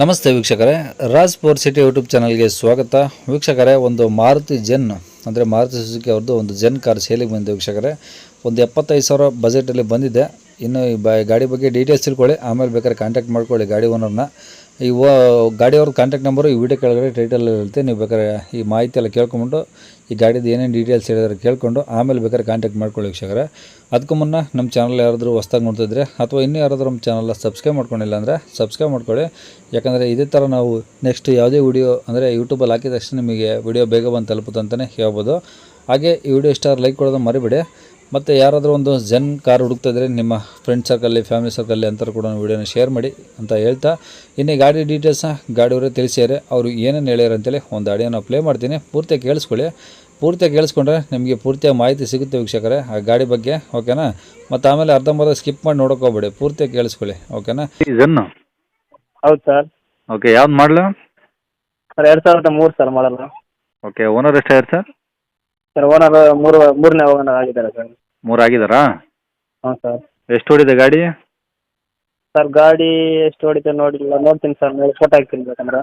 ನಮಸ್ತೆ ವೀಕ್ಷಕರೇ, Raj four city YouTube ಚಾನಲ್ಗೆ ಸ್ವಾಗತ. ವೀಕ್ಷಕರೇ, ಒಂದು ಮಾರುತಿ ಜೆನ್, ಅಂದರೆ ಮಾರುತಿ ಸುಜುಕಿ ಅವ್ರದ್ದು ಒಂದು ಜೆನ್ ಕಾರ್ ಸೇಲಿಗೆ ಬಂದಿದೆ ವೀಕ್ಷಕರೇ. ಒಂದು ಎಪ್ಪತ್ತೈದು ಸಾವಿರ ಬಜೆಟಲ್ಲಿ ಬಂದಿದೆ. ಇನ್ನು ಈ ಗಾಡಿ ಬಗ್ಗೆ ಡೀಟೇಲ್ಸ್ ತಿಳ್ಕೊಳ್ಳಿ, ಆಮೇಲೆ ಬೇಕಾದ್ರೆ ಕಾಂಟ್ಯಾಕ್ಟ್ ಮಾಡ್ಕೊಳ್ಳಿ ಗಾಡಿ ಓನರ್ನ ಓ ಗಾಡಿಯವ್ರ ಕಾಂಟ್ಯಾಕ್ಟ್ ನಂಬರು ಈ ವಿಡಿಯೋ ಕೆಳಗಡೆ ಟೈಟಲ್ ಇರುತ್ತೆ. ನೀವು ಬೇಕಾದ್ರೆ ಈ ಮಾಹಿತಿ ಎಲ್ಲ ಕೇಳ್ಕೊಂಬಿಟ್ಟು ಈ ಗಾಡಿದು ಏನೇನು ಡೀಟೇಲ್ಸ್ ಹೇಳಿದ್ರೆ ಕೇಳ್ಕೊಂಡು, ಆಮೇಲೆ ಬೇಕಾದ್ರೆ ಕಾಂಟ್ಯಾಕ್ಟ್ ಮಾಡ್ಕೊಳ್ಳಿ ವೀಕ್ಷಕರೇ. ಅದಕ್ಕೂ ಮುನ್ನ ನಮ್ಮ ಚಾನಲ್ ಯಾರಾದರೂ ಹೊಸ್ದಾಗಿ ನೋಡ್ತಿದ್ರೆ, ಅಥವಾ ಇನ್ನೂ ಯಾರಾದರೂ ನಮ್ಮ ಚಾನಲ್ನ ಸಬ್ಸ್ಕ್ರೈಬ್ ಮಾಡ್ಕೊಂಡಿಲ್ಲ ಅಂದರೆ ಸಬ್ಸ್ಕ್ರೈಬ್ ಮಾಡ್ಕೊಳ್ಳಿ. ಯಾಕಂದರೆ ಇದೇ ಥರ ನಾವು ನೆಕ್ಸ್ಟ್ ಯಾವುದೇ ವಿಡಿಯೋ ಅಂದರೆ ಯೂಟ್ಯೂಬಲ್ಲಿ ಹಾಕಿದ ತಕ್ಷಣ ನಿಮಗೆ ವಿಡಿಯೋ ಬೇಗ ಬಂದು ತಲುಪುತ್ತೆ ಅಂತಲೇ ಹೇಳ್ಬೋದು. ಹಾಗೆ ಈ ವಿಡಿಯೋ ಇಷ್ಟ ಲೈಕ್ ಕೊಡೋದು ಮರಿಬೇಡಿ. ಮತ್ತು ಯಾರಾದರೂ ಒಂದು ಜನ್ ಕಾರ್ ಹುಡುಕ್ತಿದ್ರೆ ನಿಮ್ಮ ಫ್ರೆಂಡ್ ಸರ್ಕಲ್ಲಿ ಫ್ಯಾಮಿಲಿ ಸರ್ಕಲ್ಲಿ ಅಂತಾರೆ ಕೂಡ ವಿಡಿಯೋನ ಶೇರ್ ಮಾಡಿ ಅಂತ ಹೇಳ್ತಾ. ಇನ್ನು ಗಾಡಿ ಡೀಟೇಲ್ಸ್ನ ಗಾಡಿಯವರೇ ತಿಳಿಸಿದ್ದಾರೆ ಅವರು ಏನೇನು ಹೇಳ್ಯಾರ ಅಂತೇಳಿ ಒಂದು ಆಡಿಯೋನ ಪ್ಲೇ ಮಾಡ್ತೀನಿ. ಪೂರ್ತಿ ಕೇಳಿಸ್ಕೊಳ್ಳಿ. ಪೂರ್ತಿ ಕೇಳಿಸ್ಕೊಂಡ್ರೆ ನಿಮಗೆ ಪೂರ್ತಿಯಾಗಿ ಮಾಹಿತಿ ಸಿಗುತ್ತೆ ವೀಕ್ಷಕರೇ. ಆ ಗಾಡಿ ಬಗ್ಗೆ ಓಕೆನಾ ಮತ್ತು ಆಮೇಲೆ ಅರ್ಧಂಬರ್ಧ ಸ್ಕಿಪ್ ಮಾಡಿ ನೋಡ್ಕೋಬೇಡಿ. ಪೂರ್ತಿ ಪೂರ್ತಿಯಾಗಿ ಕೇಳಿಸ್ಕೊಳ್ಳಿ ಓಕೆನಾ ಜನ್ನು ಹೌದು ಸರ್ ಓಕೆ ಯಾವ್ದು ಮಾಡಲು? ಸರ್ ಎರಡು ಸಾವಿರದ ಮೂರು ಸರ್ ಮಾಡಲ್ಲ. ಓಕೆ ಓನರ್ ಎಷ್ಟಾಯ್ತು ಸರ್ ಸರ್ ಓನರ್ ಮೂರು ಮೂರನೇ ಓನರ್ ಆಗಿದ್ದಾರೆ ಸರ್. ಮೂರು ಆಗಿದ್ದಾರಾ ಹಾಂ ಸರ್. ಎಷ್ಟು ಹೊಡಿದೆ ಗಾಡಿ? ಸರ್ ಗಾಡಿ ಎಷ್ಟು ಹೊಡಿತೆ ನೋಡಿಲ್ಲ. ನೋಡ್ತೀನಿ ಸರ್ ಮೇಲೆ ಫೋಟೋ ಹಾಕ್ತೀನಿ ಬೇಕಂದ್ರೆ.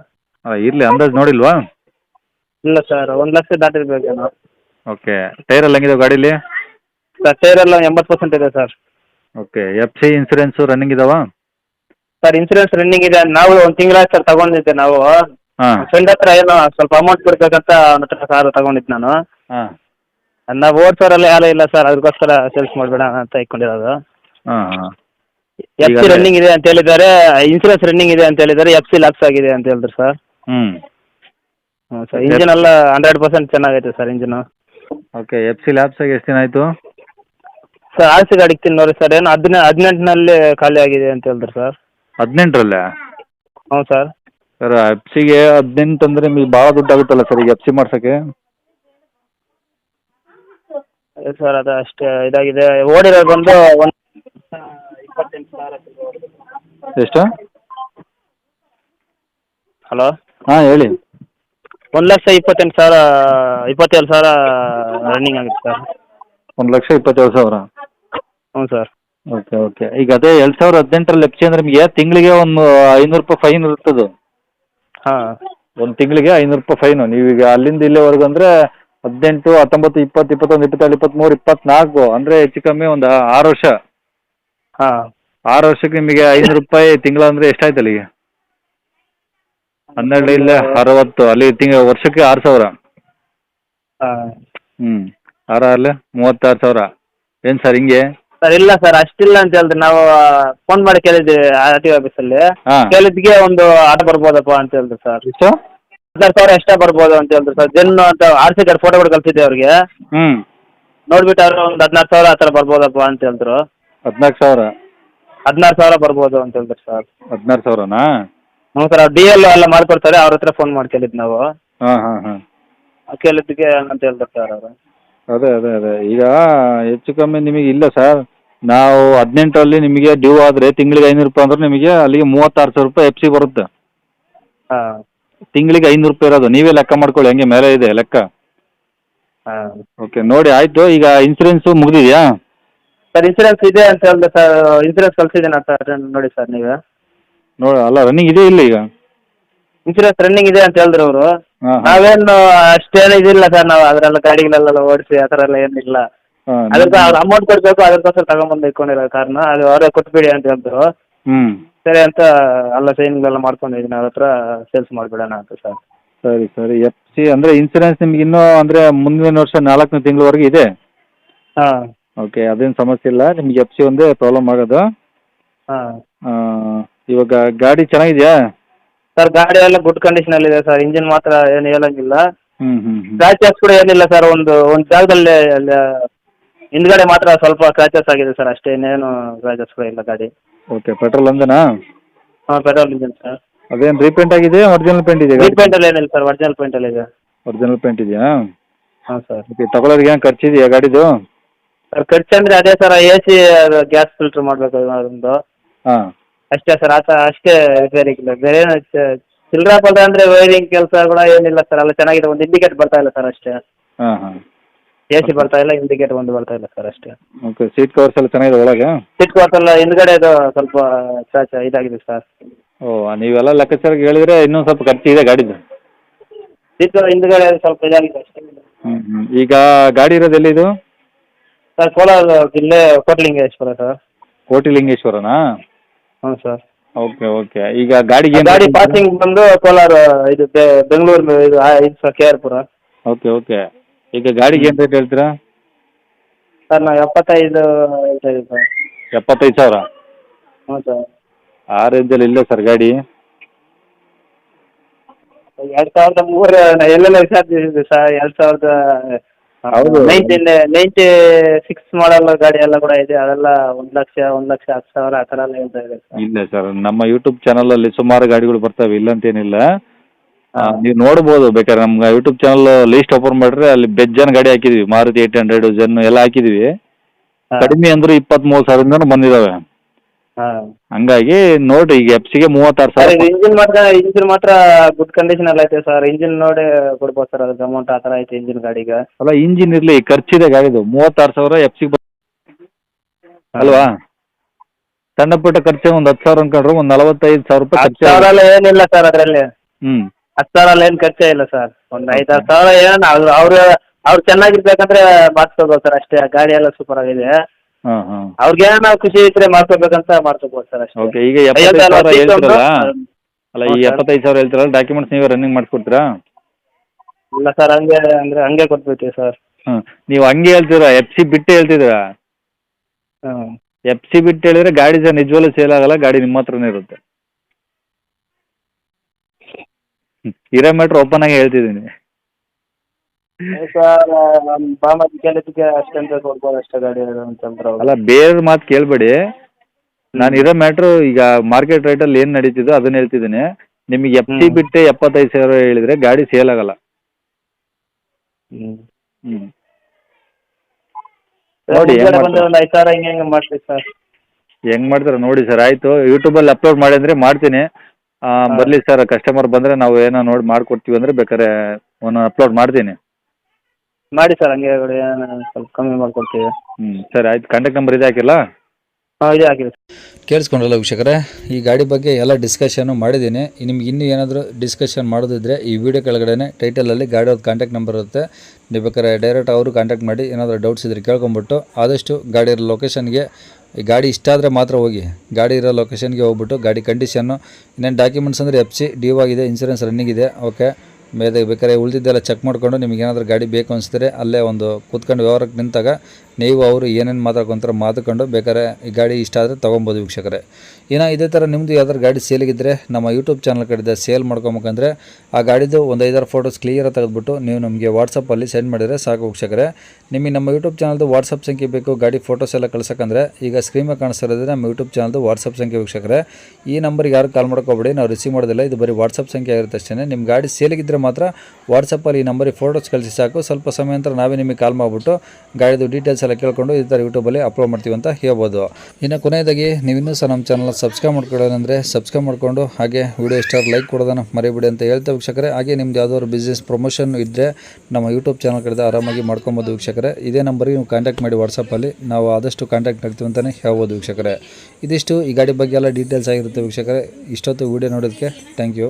ಇರಲಿ ಅಂದಾಜು ನೋಡಿಲ್ವಾ? ಇಲ್ಲ ಸರ್ ಒಂದು ಲಕ್ಷ ದಾಟಿರ್ಬೇಕೇನೋ ಓಕೆ ಟೈರ್ ಎಲ್ಲ ಹೆಂಗಿದಾವೆ ಗಾಡೀಲಿ? ಸರ್ ಟೈರ್ ಎಲ್ಲ ಎಂಬತ್ತು ಪರ್ಸೆಂಟ್ ಇದೆ sir. Okay F C insurance running ಇದಾವಾ? Sir insurance running ಇದೆ. ನಾವು ಒಂದು ತಿಂಗಳಾಯ್ತು ಸರ್ ತಗೊಂಡಿದ್ದೆ ನಾವು. ಹಾಂ. ಫ್ರೆಂಡ್ ಹತ್ರ ಏನೋ ಸ್ವಲ್ಪ ಅಮೌಂಟ್ ಕೊಡ್ಬೇಕಂತ ಅವನ ಹತ್ರ ಸಾಲ ತಗೊಂಡಿದ್ದು ನಾನು. ಹಾಂ. ನಾವು ಓಡ್ಸೋರೆಲ್ಲ ಯಾರು ಇಲ್ಲ ಸರ್ ಅದಕ್ಕೋಸ್ಕರ ಸೇಲ್ಸ್ ಮಾಡಬೇಡ ಅಂತ ಇಟ್ಕೊಂಡಿರೋದು. ಹಾಂ ಹಾಂ. ಎಫ್ ಸಿ ರನ್ನಿಂಗ್ ಇದೆ ಅಂತ ಹೇಳಿದ್ದಾರೆ ಇನ್ಸೂರೆನ್ಸ್ ರನ್ನಿಂಗ್ ಇದೆ ಅಂತ ಹೇಳಿದ್ದಾರೆ ಎಫ್ ಸಿ ಲಾಕ್ಸ್ ಆಗಿದೆ ಅಂತ ಹೇಳಿದ್ರು ಸರ್ ಹ್ಮ್. ಹ್ಞೂ ಸರ್ ಇಂಜಿನ್ ಎಲ್ಲ ಹಂಡ್ರೆಡ್ ಪರ್ಸೆಂಟ್ ಚೆನ್ನಾಗೈತೆ sir engine okay F C ಲ್ಯಾಬ್ಸಾಗಿ ಎಷ್ಟು ದಿನ ಆಯಿತು? ಸರ್ ಆರ್ ಸಿ ಗಾಡಿ ನೋಡಿ ಸರ್ ಏನು ಹದಿನ ಹದಿನೆಂಟನಲ್ಲಿ ಖಾಲಿ ಆಗಿದೆ ಅಂತ ಹೇಳಿದ್ರು ಸರ್ ಹದಿನೆಂಟರಲ್ಲೇ? ಹ್ಞೂ ಸರ್ ಸರ್ ಎಫ್ ಸಿಗೆ ಹದಿನೆಂಟು ಅಂದರೆ ನಿಮಗೆ ಭಾಳ ದುಡ್ಡು ಆಗುತ್ತಲ್ಲ ಸರ್ ಈಗ ಎಫ್ ಸಿ ಮಾಡ್ಸೋಕ್ಕೆ? ಸರ್ ಅದು ಅಷ್ಟೇ ಇದಾಗಿದೆ. ಓಡಿರೋದು ಬಂದು ಒಂದು ಇಪ್ಪತ್ತೆಂಟು ಸಾವಿರ ಎಷ್ಟು? ಹಲೋ? ಹಾಂ ಹೇಳಿ. ಒಂದು ಲಕ್ಷ ಇಪ್ಪತ್ತೆಂಟು ಸಾವಿರ ಇಪ್ಪತ್ತೇಳು ಸಾವಿರ ರನ್ನಿಂಗ್ ಆಗುತ್ತೆ ಸರ್. ಒಂದು ಲಕ್ಷ ಇಪ್ಪತ್ತೇಳು ಸಾವಿರ? ಹ್ಞೂ ಸರ್. Okay okay. ಈಗ ಅದೇ ಎರಡು ಸಾವಿರದ ಹದಿನೆಂಟರ ಎಫ್ ಸಿ ಅಂದರೆ ನಿಮಗೆ ತಿಂಗಳಿಗೆ ಒಂದು ಐನೂರು ರೂಪಾಯಿ ಫೈನ್ ಇರ್ತದೆ. ಹಾಂ. ಒಂದು ತಿಂಗಳಿಗೆ ಐನೂರು ರೂಪಾಯಿ ಫೈನು ನೀವೀಗ ಅಲ್ಲಿಂದ ಇಲ್ಲಿವರೆಗೂ ಅಂದರೆ ಹದಿನೆಂಟು ಹತ್ತೊಂಬತ್ತು ಇಪ್ಪತ್ತು ಇಪ್ಪತ್ತೊಂದು ಇಪ್ಪತ್ತೆರಡು ಇಪ್ಪತ್ತ್ಮೂರು ಇಪ್ಪತ್ತ್ನಾಲ್ಕು. ಅಂದರೆ ಹೆಚ್ಚು ಕಮ್ಮಿ ಒಂದು ಆರು ವರ್ಷ. ಹಾಂ. ಆರು ವರ್ಷಕ್ಕೆ ನಿಮಗೆ ಐನೂರು ರೂಪಾಯಿ ತಿಂಗಳ ಅಂದರೆ ಎಷ್ಟಾಯ್ತು ಅಲ್ಲಿಗೆ? ಹನ್ನೆರಡು ಇಲ್ಲ ಅರವತ್ತು. ಅಲ್ಲಿ ತಿಂಗಳ ವರ್ಷಕ್ಕೆ ಆರು ಸಾವಿರ. ಹ್ಮ್. ಹ್ಞೂ ಆರು ಅಲ್ಲ ಮೂವತ್ತಾರು ಸಾವಿರ. ಏನು ಸರ್ ಹಿಂಗೆ? ಸರ್ ಇಲ್ಲ ಸರ್ ಅಷ್ಟಿಲ್ಲ ಅಂತ ಹೇಳಿದ್ರೆ ನಾವು ಫೋನ್ ಮಾಡಿ ಕೇಳಿದ್ವಿ ಆರ್ ಟಿ ಆಫೀಸಲ್ಲಿ ಹಾಂ. ಕೇಳಿದ್ಗೆ ಒಂದು ಆಟ ಬರ್ಬೋದಪ್ಪ ಅಂತ ಹೇಳಿದ್ರು ಸರ್. ಎಷ್ಟು? ಹದಿನಾರು ಸಾವಿರ ಎಷ್ಟೇ ಬರ್ಬೋದು ಅಂತ ಹೇಳಿದ್ರು ಸರ್. ಜೆನ್ ಅಂತ ಆರ್ ಸಿ ಕಾರ್ಡ್ ಫೋಟೋ ಕೂಡ ಕಳ್ಸಿದ್ದೆ ಅವ್ರಿಗೆ. ಹ್ಞೂ ನೋಡ್ಬಿಟ್ಟು ಅವರು ಒಂದು ಹದಿನಾರು ಸಾವಿರ ಆ ಥರ ಬರ್ಬೋದಪ್ಪ ಅಂತ ಹೇಳಿದ್ರು. ಹದಿನಾಲ್ಕು ಸಾವಿರ? ಹದಿನಾರು ಸಾವಿರ ಬರ್ಬೋದು ಅಂತ ಹೇಳಿದ್ರು ಸರ್. ಹದಿನಾರು ಸಾವಿರನಾ? ಹ್ಞೂ ಸರ್ ಡಿ ಎಲ್ ಎಲ್ಲ ಮಾಡ್ಕೊಡ್ತಾರೆ. ಅವ್ರ ಹತ್ರ ಫೋನ್ ಮಾಡಿ ಕೇಳಿದ್ದು ನಾವು. ಹಾಂ ಹಾಂ ಹಾಂ. ಕೇಳಿದ್ದಕ್ಕೆ ಅಂತ ಹೇಳಿದ್ರು ಸರ್ ಅವರು. ಅದೇ ಅದೇ ಅದೇ. ಈಗ ಹೆಚ್ಚು ಕಮ್ಮಿ ನಿಮಗೆ ಇಲ್ಲ ಸರ್. ನಾವು ಹದಿನೆಂಟರಲ್ಲಿ ನಿಮಗೆ ಡ್ಯೂ ಆದರೆ ತಿಂಗಳಿಗೆ ಐನೂರು ರೂಪಾಯಿ ಅಂದ್ರೆ ನಿಮಗೆ ಅಲ್ಲಿಗೆ ಮೂವತ್ತಾರು ಸಾವಿರ ರೂಪಾಯಿ ಎಫ್ ಸಿ ಬರುತ್ತೆ. ಹಾಂ. ತಿಂಗಳಿಗೆ ಐನೂರು ರೂಪಾಯಿ ಇರೋದು. ನೀವೇ ಲೆಕ್ಕ ಮಾಡ್ಕೊಳ್ಳಿ ಹಂಗೆ ಮೇಲೆ ಇದೆ ಲೆಕ್ಕ. ಹಾಂ. ಓಕೆ ನೋಡಿ ಆಯಿತು. ಈಗ ಇನ್ಸೂರೆನ್ಸು ಮುಗಿದಿದೆಯಾ? ಸರ್ ಇನ್ಸೂರೆನ್ಸ್ ಇದೆ ಅಂತ ಹೇಳಿದ್ರೆ ಸರ್. ಇನ್ಸೂರೆನ್ಸ್ ಕಳ್ಸಿದ್ದೀನ ಸರ್? ನೋಡಿ ಸರ್ ನೀವು. ನೋಡಿ ಅಲ್ಲ ರನ್ನಿಂಗ್ ಇದೆ ಇಲ್ಲ ಈಗ? ಇನ್ಸೂರೆನ್ಸ್ ರನ್ನಿಂಗ್ ಇದೆ ಅಂತ ಹೇಳಿದ್ರು ಅವರು. ಹಾಂ ಹಾಂ. ನಾವೇನು ಅಷ್ಟೇನು ಇದಿಲ್ಲ ಸರ್ ನಾವು. ಅದರೆಲ್ಲ ಗಾಡಿಗಳೆಲ್ಲ ಓಡಿಸಿ ಆ ಥರ ಎಲ್ಲ ಏನಿಲ್ಲ ಹಾಂ ಅದಕ್ಕೆ ಅವ್ರು ಅಮೌಂಟ್ ಕೊಡಬೇಕು ಅದಕ್ಕೋಸ್ಕರ ತಗೊಂಬಂದು ಇಟ್ಕೊಂಡಿರೋ ಕಾರ್ನ ಅದು ಅವರೇ ಕೊಟ್ಬಿಡಿ ಅಂತ ಹೇಳಿದ್ರು. ಹ್ಞೂ ಸರಿ ಅಂತ ಎಲ್ಲ ಸೈನ್ಗಳೆಲ್ಲ ಮಾಡ್ಕೊಂಡಿದ್ದೀನಿ ಅವ್ರ ಹತ್ರ ಸೇಲ್ಸ್ ಮಾಡಿಬಿಡೋಣ ಅಂತ ಸರ್ ಸರಿ ಸರಿ. ಎಫ್ ಸಿ ಅಂದರೆ ಇನ್ಸೂರೆನ್ಸ್ ನಿಮ್ಗೆ ಇನ್ನೂ ಅಂದರೆ ಮುಂದಿನ ವರ್ಷ ನಾಲ್ಕನೇ ತಿಂಗಳವರೆಗೆ ಇದೆ? ಹಾಂ. ಓಕೆ ಅದೇನು ಸಮಸ್ಯೆ ಇಲ್ಲ. ನಿಮ್ಗೆ ಎಫ್ ಸಿ ಒಂದೇ ಪ್ರಾಬ್ಲಮ್ ಆಗೋದು. ಹಾಂ. ಇವಾಗ ಗಾಡಿ ಚೆನ್ನಾಗಿದೆಯಾ? ಸರ್ ಗಾಡಿ ಎಲ್ಲ ಗುಡ್ ಕಂಡೀಷನಲ್ಲಿ ಇದೆ ಸರ್ ಇಂಜಿನ್ ಮಾತ್ರ ಏನು ಹೇಳಂಗಿಲ್ಲ. ಹ್ಞೂ ಹ್ಞೂ ಹ್ಞೂ ಸ್ಕ್ರಾಚಸ್ ಕೂಡ ಏನಿಲ್ಲ ಸರ್ ಒಂದು ಒಂದು ಜಾಗದಲ್ಲಿ ಹಿಂದ್ಗಡೆ ಮಾತ್ರ ಸ್ವಲ್ಪ ಕ್ರಾಚಸ್ ಆಗಿದೆ ಸರ್ ಅಷ್ಟೇ ಇನ್ನೇನು ಕ್ರಾಚಸ್ ಕೂಡ ಇಲ್ಲ ಗಾಡಿ. ಓಕೆ ಪೆಟ್ರೋಲ್ ಒಂದೇನಾ? ಹಾಂ ಪೆಟ್ರೋಲ್ ಇಂಜಿನ್ ಸರ್ ಅದೇನು ರೀಪೇಂಟ್ ಆಗಿದೆ ಒರಿಜಿನಲ್ ಪೇಂಟ್ ಇದೆ ರೀ ಅಲ್ಲ ಏನಿಲ್ಲ ಸರ್ ಒರಿಜಿನಲ್ ಪೇಂಟಲ್ಲಿ ಇದೆ. ಒರಿಜಿನಲ್ ಪೇಂಟ್ ಇದೆಯಾ? ಹಾಂ ಸರ್ ಓಕೆ ತಗೊಳ್ಳೋರಿಗೆ ಏನು ಖರ್ಚಿದೆಯಾ ಗಾಡಿದು? ಸರ್ ಖರ್ಚು ಅಂದರೆ ಅದೇ sir A C gas filter ಮಾಡಬೇಕು ಅದೊಂದು. ಹಾಂ. ಅಷ್ಟೇ ಸರ್ ಆತ ಅಷ್ಟೇ ರಿಪೇರಿಗಿಲ್ಲ ಬೇರೆ ಏನು ಚಿಲ್ಲರೆ ಅಂದ್ರೆ ಅಂದರೆ ವೈರಿಂಗ್ ಕೆಲಸ ಕೂಡ ಏನಿಲ್ಲ ಸರ್ ಎಲ್ಲ ಚೆನ್ನಾಗಿದೆ ಒಂದು ಇಂಡಿಕೇಟ್ ಬರ್ತಾ ಇಲ್ಲ ಸರ್ ಅಷ್ಟೇ. ಹಾಂ ಹಾಂ. ಎ ಸಿ ಬರ್ತಾ ಇಲ್ಲ ಇಂಡಿಕೇಟರ್ ಒಂದು ಬರ್ತಾ ಇಲ್ಲ ಸರ್ ಅಷ್ಟೇ. ಓಕೆ ಸೀಟ್ ಕವರ್ಸ್ ಎಲ್ಲ ಚೆನ್ನಾಗಿದೆ ಒಳಗೆ? ಸೀಟ್ ಕವರ್ಸ್ ಎಲ್ಲ ಹಿಂದ್ಗಡೆ ಅದು ಸ್ವಲ್ಪ ಸ್ಕ್ರಾಚ್ ಇದಾಗಿದೆ ಸರ್ ಓ ನೀವೆಲ್ಲ ಲೆಕ್ಕಾಚಾರಕ್ಕೆ ಹೇಳಿದ್ರೆ ಇನ್ನೂ ಸ್ವಲ್ಪ ಖರ್ಚಿದೆ ಗಾಡಿದು. ಸೀಟ್ ಹಿಂದ್ಗಡೆ ಸ್ವಲ್ಪ ಇದಾಗಿದೆ ಅಷ್ಟೇ. ಹ್ಞೂ ಹ್ಞೂ ಈಗ ಗಾಡಿ ಇರೋದು ಎಲ್ಲಿದು? ಸರ್ ಕೋಲಾರ ಜಿಲ್ಲೆ ಕೋಟಿಲಿಂಗೇಶ್ವರ ಸರ್ ಕೋಟಿಲಿಂಗೇಶ್ವರನಾ? ಹ್ಞೂ ಸರ್ ಓಕೆ ಓಕೆ ಈಗ ಗಾಡಿಗೆ ಏನು ಗಾಡಿ ಪಾಸಿಂಗ್ ಬಂದು ಕೋಲಾರ ಇದು ಬೆ- ಬೆಂಗಳೂರು ಇದು ಆ- ಇದು sir K R Pura. Okay okay ಈಗ ಗಾಡಿಗೆ ಏನ್ ರೇಟ್ ಹೇಳ್ತೀರಾ? ಸರ್ ನಾವು ಎಪ್ಪತ್ತೈದು ಹೇಳ್ತಾ ಇದ್ದೀವಿ ಸರ್. ಎಪ್ಪತ್ತೈದು ಸಾವಿರ? ಹ್ಞೂ ಸರ್. ಆ ರೇಂಜಲ್ಲಿ ಇಲ್ಲ ಸರ್ ಗಾಡಿ. ಎರಡು ಸಾವಿರದ ಮೂರು ಎಲ್ಲೆಲ್ಲ ವಿಚಾರಿಸಿದ್ವಿ ಸರ್. ಎರಡು ಸಾವಿರದ ಹೌದು. ನೈನ್ಟಿ ನೈಂಟಿ ಸಿಕ್ಸ್ ಮಾಡಲ್ ಗಾಡಿ ಎಲ್ಲ ಕೂಡ ಇದೆ. ಅದೆಲ್ಲ ಒಂದು ಲಕ್ಷ ಒಂದು ಲಕ್ಷ ಹತ್ತು ಸಾವಿರ ಆ ಥರ ಎಲ್ಲ ಹೇಳ್ತಾ ಇದೆ ಸರ್. ಇಲ್ಲ ಸರ್. ನಮ್ಮ ಯೂಟ್ಯೂಬ್ ಚಾನಲಲ್ಲಿ ಸುಮಾರು ಗಾಡಿಗಳು ಬರ್ತಾವೆ. ಇಲ್ಲ ಅಂತೇನಿಲ್ಲ ನೀವು ನೋಡ್ಬೋದು ಬೇಕಾದ್ರೆ ನಮ್ಗೆ ಯೂಟ್ಯೂಬ್ ಚಾನಲ್ ಲೀಸ್ಟ್ ಓಪನ್ ಮಾಡಿದ್ರೆ ಅಲ್ಲಿ ಬೆಜ್ಜನ್ ಗಾಡಿ ಹಾಕಿದೀವಿ ಮಾರುತಿ ಏಟ್ ಹಂಡ್ರೆಡ್ ಜನ್ ಎಲ್ಲ ಹಾಕಿದೀವಿ. ಕಡಿಮೆ ಅಂದ್ರೆ ಇಪ್ಪತ್ತ್ಮೂರು ಸಾವಿರದಿಂದ ಬಂದಿದಾವೆ. ಹಂಗಾಗಿ ನೋಡ್ರಿ ಈಗ ಎಫ್ ಸಿಗೆ ಮೂವತ್ತಾರು ಸಾವಿರ ಇಂಜಿನ್ ಮಾತ್ರ ಇಂಜಿನ್ ಮಾತ್ರ ಗುಡ್ ಕಂಡೀಷನ್ ಅಲ್ಲಿ ಐತೆ ಸರ್. ಇಂಜಿನ್ ನೋಡಿ ಕೊಡ್ಬೋದು ಸರ್ ಅದಕ್ಕೆ ಅಮೌಂಟ್ ಆ ಥರ ಐತೆ ಇಂಜಿನ್ ಗಾಡಿಗೆ. ಅಲ್ಲ ಇಂಜಿನ್ ಇರಲಿ ಖರ್ಚಿದೆ ಗಾಡಿದು. ಮೂವತ್ತಾರು ಸಾವಿರ ಎಫ್ ಸಿಗೆ ಅಲ್ವಾ? ಸಣ್ಣ ಪುಟ್ಟ ಖರ್ಚು ಒಂದು ಹತ್ತು ಸಾವಿರ ಅನ್ಕೊಂಡ್ರು ಒಂದು ನಲವತ್ತೈದು ಸಾವಿರ ರೂಪಾಯಿ ಖರ್ಚು ಏನಿಲ್ಲ ಸರ್ ಅದರಲ್ಲಿ. ಹ್ಞೂ ಹತ್ತು ಸಾವಿರ ಅಲ್ಲಿ ಏನು ಖರ್ಚೇ ಇಲ್ಲ ಸರ್. ಒಂದು ಐದಾರು ಸಾವಿರ ಏನು ಅವ್ರು ಅವ್ರು ಅವ್ರು ಚೆನ್ನಾಗಿರ್ಬೇಕಂದ್ರೆ ಮಾಡ್ಸ್ಕೊಬೋದು ಸರ್ ಅಷ್ಟೇ. ಗಾಡಿ ಎಲ್ಲ ಸೂಪರ್ ಆಗಿದೆ. ಹಾಂ ಹಾಂ. ಅವ್ರಿಗೆ ನಾವು ಖುಷಿ ಇದ್ರೆ ಮಾಡ್ಕೋಬೇಕಂತ ಮಾಡ್ಕೋಬೋದು ಸರ್ ಅಷ್ಟೇ. ಓಕೆ ಈಗ ಐವತ್ತು ಎಪ್ಪತ್ತೈದು ಸಾವಿರ ಅರವತ್ತು ಇತ್ತು ಹೇಳ್ತಿರಲ್ಲ ಅಂದ್ರೆ- ಅಲ್ಲ ಈ ಸರ್. ಎಪ್ಪತ್ತೈದು ಸಾವಿರ ಹೇಳ್ತಿರಲ್ಲ ಡಾಕ್ಯುಮೆಂಟ್ಸ್ ನೀವೇ ರನ್ನಿಂಗ್ ಮಾಡಿಸ್ಕೊಡ್ತೀರಾ? ಇಲ್ಲ ಸರ್ ಹಂಗೆ ಅಂದ್ರೆ ಹಂಗೆ ಕೊಟ್ಬಿಡ್ತೀವಿ ಸರ್. ಹ್ಞೂ ನೀವು ಹಂಗೆ ಹೇಳ್ತೀರಾ? ಎಫ್ ಸಿ ಬಿಟ್ಟು ಹೇಳ್ತಿದ್ದೀರಾ? ಹ್ಞೂ ಎಫ್ ಸಿ ಬಿಟ್ಟು ಹೇಳಿದ್ರೆ ಗಾಡಿ ಸರ್ ನಿಜವಲ್ಲೂ ಸೇಲ್ ಆಗಲ್ಲ ಗಾಡಿ ನಿಮ್ಮ ಹತ್ರನೇ ಇರುತ್ತೆ. ಹ್ಮ್. ಇರೋ ಮೀಟ್ರ್ ಓಪನ್ ಆಗಿ ಹೇಳ್ತಿದ್ದೀನಿ ಸರ್ ನಮ್ಮ ಬಾಮತಿ ಕೇಳಿದ್ದಕ್ಕೆ ಅಷ್ಟಂತ ಕೊಡ್ಬೋದು ಅಷ್ಟೇ ಗಾಡಿ ಅಂತಂದ್ರೆ ಅವ್ರು. ಅಲ್ಲ ಬೇರೆ ಮಾತು ಕೇಳಬೇಡಿ ನಾನು ಇರೋ ಮ್ಯಾಟ್ರು ಈಗ ಮಾರ್ಕೆಟ್ ರೇಟಲ್ಲಿ ಏನು ನಡೀತಿದೋ ಅದನ್ನ ಹೇಳ್ತಿದ್ದೀನಿ ನಿಮಗೆ ಎಫ್ ಸಿ ಹ್ಮ್. ಬಿಟ್ಟು ಎಪ್ಪತ್ತೈದು ಸಾವಿರ ಹೇಳಿದ್ರೆ ಗಾಡಿ ಸೇಲ್ ಆಗಲ್ಲ ಸರ್, ನೋಡಿ, ಏನ್ ಮುಂದ್ಗಡೆ ಮಾಡ್ತಾರೆ? ಬಂದ್ರೆ ಒಂದು ಐದು ಸಾವಿರ ಹಿಂಗೆ ಹಿಂಗೆ ಮಾಡ್ತೀವಿ ಸರ್ ಹೆಂಗ್ ಮಾಡ್ತಾರೆ ನೋಡಿ ಸರ್ ಆಯ್ತು ಯೂಟ್ಯೂಬಲ್ಲಿ ಅಪ್ಲೋಡ್ ಮಾಡಿ ಅಂದರೆ ಮಾಡ್ತೀನಿ ಬರಲಿ ಸರ್ ಕಸ್ಟಮರ್ ಬಂದ್ರೆ ನಾವು ಏನೋ ನೋಡಿ ಮಾಡ್ಕೊಡ್ತೀವಿ ಅಂದ್ರೆ ಬೇಕಾದ್ರೆ ಒಂದು ಅಪ್ಲೋಡ್ ಮಾಡ್ತೀನಿ. ಮಾಡಿ ಸರ್ ಹಂಗೆ ಸ್ವಲ್ಪ ಕಮ್ಮಿ ಮಾಡ್ಕೊಡ್ತೀವಿ. ಹ್ಞೂ ಸರಿ ಆಯ್ತು. ಕಾಂಟ್ಯಾಕ್ಟ್ ನಂಬರ್ ಇದೆ ಹಾಕಿಲ್ಲ? ಹಾಂ, ಇದೆ ಈ ಗಾಡಿ ಬಗ್ಗೆ ಎಲ್ಲ ಡಿಸ್ಕಷನ್ ಮಾಡಿದ್ದೀನಿ. ನಿಮ್ಗೆ ಇನ್ನೂ ಏನಾದರೂ ಡಿಸ್ಕಷನ್ ಮಾಡೋದಿದ್ರೆ ಈ ವಿಡಿಯೋ ಕೆಳಗಡೆ ಟೈಟಲಲ್ಲಿ ಗಾಡಿಯವ್ರ ಕಾಂಟ್ಯಾಕ್ಟ್ ನಂಬರ್ ಇರುತ್ತೆ. ನೀವು ಬೇಕಾದ್ರೆ ಡೈರೆಕ್ಟ್ ಅವರು ಕಾಂಟ್ಯಾಕ್ಟ್ ಮಾಡಿ, ಏನಾದರೂ ಡೌಟ್ಸ್ ಇದ್ರೆ ಕೇಳ್ಕೊಂಬಿಟ್ಟು, ಆದಷ್ಟು ಗಾಡಿ ಇರೋ ಲೊಕೇಶನ್ಗೆ ಈ ಗಾಡಿ ಇಷ್ಟ ಆದರೆ ಮಾತ್ರ ಹೋಗಿ. ಗಾಡಿ ಇರೋ ಲೊಕೇಶನ್ಗೆ ಹೋಗ್ಬಿಟ್ಟು, ಗಾಡಿ ಕಂಡೀಷನ್ನು ಇನ್ನೇನು ಡಾಕ್ಯುಮೆಂಟ್ಸ್ ಅಂದರೆ ಎಫ್ ಸಿ ಡಿ ಆಗಿದೆ ಇನ್ಸೂರೆನ್ಸ್ ರನ್ನಿಂಗ್ ಇದೆ ಓಕೆ ಮೇಲೆ ಬೇಕಾದ್ರೆ ಉಳಿದಿದ್ದೆಲ್ಲ ಚೆಕ್ ಮಾಡಿಕೊಂಡು ನಿಮಗೆ ಏನಾದರೂ ಗಾಡಿ ಬೇಕು ಅನಿಸಿದ್ರೆ ಅಲ್ಲೇ ಒಂದು ಕೂತ್ಕೊಂಡು ವ್ಯವಹಾರಕ್ಕೆ ನಿಂತಾಗ ನೀವು ಅವರು ಏನೇನು ಮಾತಾಡ್ಕೊಂತಾರೆ ಮಾತುಕೊಂಡು ಬೇಕಾದ್ರೆ ಈ ಗಾಡಿ ಇಷ್ಟ ಆದರೆ ತೊಗೊಬೋದು ವೀಕ್ಷಕರೇ. ಇನ್ನು ಇದೇ ಥರ ನಿಮ್ಮದು ಯಾವ್ದಾದ್ರು ಗಾಡಿ ಸೇಲಿಗಿದ್ದರೆ ನಮ್ಮ ಯೂಟ್ಯೂಬ್ ಚಾನಲ್ ಕಡೆದ ಸೇಲ್ ಮಾಡ್ಕೊಬೇಕಂದ್ರೆ ಆ ಗಾಡಿದು ಒಂದು ಐದಾರು ಫೋಟೋಸ್ ಕ್ಲಿಯರಾಗಿ ತೆಗೆದುಬಿಟ್ಟು ನೀವು ನಮಗೆ ವಾಟ್ಸಪ್ಪಲ್ಲಿ ಸೆಂಡ್ ಮಾಡಿದರೆ ಸಾಕು ವೀಕ್ಷಕರೇ. ನಿಮಗೆ ನಮ್ಮ ಯೂಟ್ಯೂಬ್ ಚಾನಲ್ದು ವಾಟ್ಸಪ್ ಸಂಖ್ಯೆ ಬೇಕು, ಗಾಡಿ ಫೋಟೋಸ್ ಎಲ್ಲ ಕಳ್ಸೋಕ್ಕಂದ್ರೆ ಈಗ ಸ್ಕ್ರೀನ್ ಮೇಲೆ ಕಾಣಿಸ್ತಾ ಇರೋದ್ರೆ ನಮ್ಮ ಯೂಟ್ಯೂಬ್ ಚಾನಲ್ದು ವಾಟ್ಸಪ್ ಸಂಖ್ಯೆ ವೀಕ್ಷಕರೇ. ಈ ನಂಬರ್ಗೆ ಯಾರು ಕಾಲ್ ಮಾಡ್ಕೋಬೇಡಿ, ನಾವು ರಿಸೀವ್ ಮಾಡೋದಿಲ್ಲ, ಇದು ಬರೀ ವಾಟ್ಸಪ್ ಸಂಖ್ಯೆ ಆಗಿರುತ್ತೆ ಅಷ್ಟೇ ನಿಮ್ಮ ಗಾಡಿ ಸೇಲಿಗಿದ್ದರೆ ಮಾತ್ರ ವಾಟ್ಸಪ್ಪಲ್ಲಿ ಈ ನಂಬರಿಗೆ ಫೋಟೋಸ್ ಕಳಿಸಿ ಸಾಕು. ಸ್ವಲ್ಪ ಸಮಯ ನಂತರ ನಾವೇ ನಿಮಗೆ ಕಾಲ್ ಮಾಡಿಬಿಟ್ಟು ಗಾಡಿದು ಡೀಟೇಲ್ಸ್ ಎಲ್ಲ ಕೇಳ್ಕೊಂಡು ಈ ಥರ ಯೂಟ್ಯೂಬಲ್ಲಿ ಅಪ್ಲೋಡ್ ಮಾಡ್ತೀವಿ ಅಂತ ಹೇಳ್ಬೋದು. ಇನ್ನು ಕೊನೆಯದಾಗಿ ನೀವು ಇನ್ನೂ ಸಹ ನಮ್ಮ ಚಾನಲ್ ಸಬ್ಸ್ಕ್ರೈಬ್ ಮಾಡ್ಕೊಳ್ಳೋದಂದರೆ ಸಬ್ಸ್ಕ್ರೈಬ್ ಮಾಡಿಕೊಂಡು ಹಾಗೆ ವಿಡಿಯೋ ಇಷ್ಟ ಲೈಕ್ ಕೊಡೋದನ್ನು ಮರಿಬಿಡಿ ಅಂತ ಹೇಳ್ತಾ ವೀಕ್ಷಕರೇ. ಹಾಗೆ ನಿಮ್ದು ಯಾವುದಾದ್ರು ಬಿಸ್ನೆಸ್ ಪ್ರಮೋಷನ್ ಇದ್ದರೆ ನಮ್ಮ ಯೂಟ್ಯೂಬ್ ಚಾನಲ್ ಕಡೆ ಆರಾಮಾಗಿ ಮಾಡ್ಕೊಬೋದು ವೀಕ್ಷಕರೇ. ಇದೇ ನಂಬರಿಗೆ ನೀವು ಕಾಂಟ್ಯಾಕ್ಟ್ ಮಾಡಿ ವಾಟ್ಸಪ್ಪಲ್ಲಿ ನಾವು ಆದಷ್ಟು ಕಾಂಟ್ಯಾಕ್ಟ್ ಆಗ್ತೀವಿ ಅಂತಲೇ ಹೇಳ್ಬೋದು ವೀಕ್ಷಕರೇ. ಇದಿಷ್ಟು ಈ ಗಾಡಿ ಬಗ್ಗೆ ಎಲ್ಲ ಡೀಟೇಲ್ಸ್ ಆಗಿರುತ್ತೆ ವೀಕ್ಷಕರೇ. ಇಷ್ಟೊತ್ತು ವೀಡಿಯೋ ನೋಡೋದಕ್ಕೆ ಥ್ಯಾಂಕ್ ಯು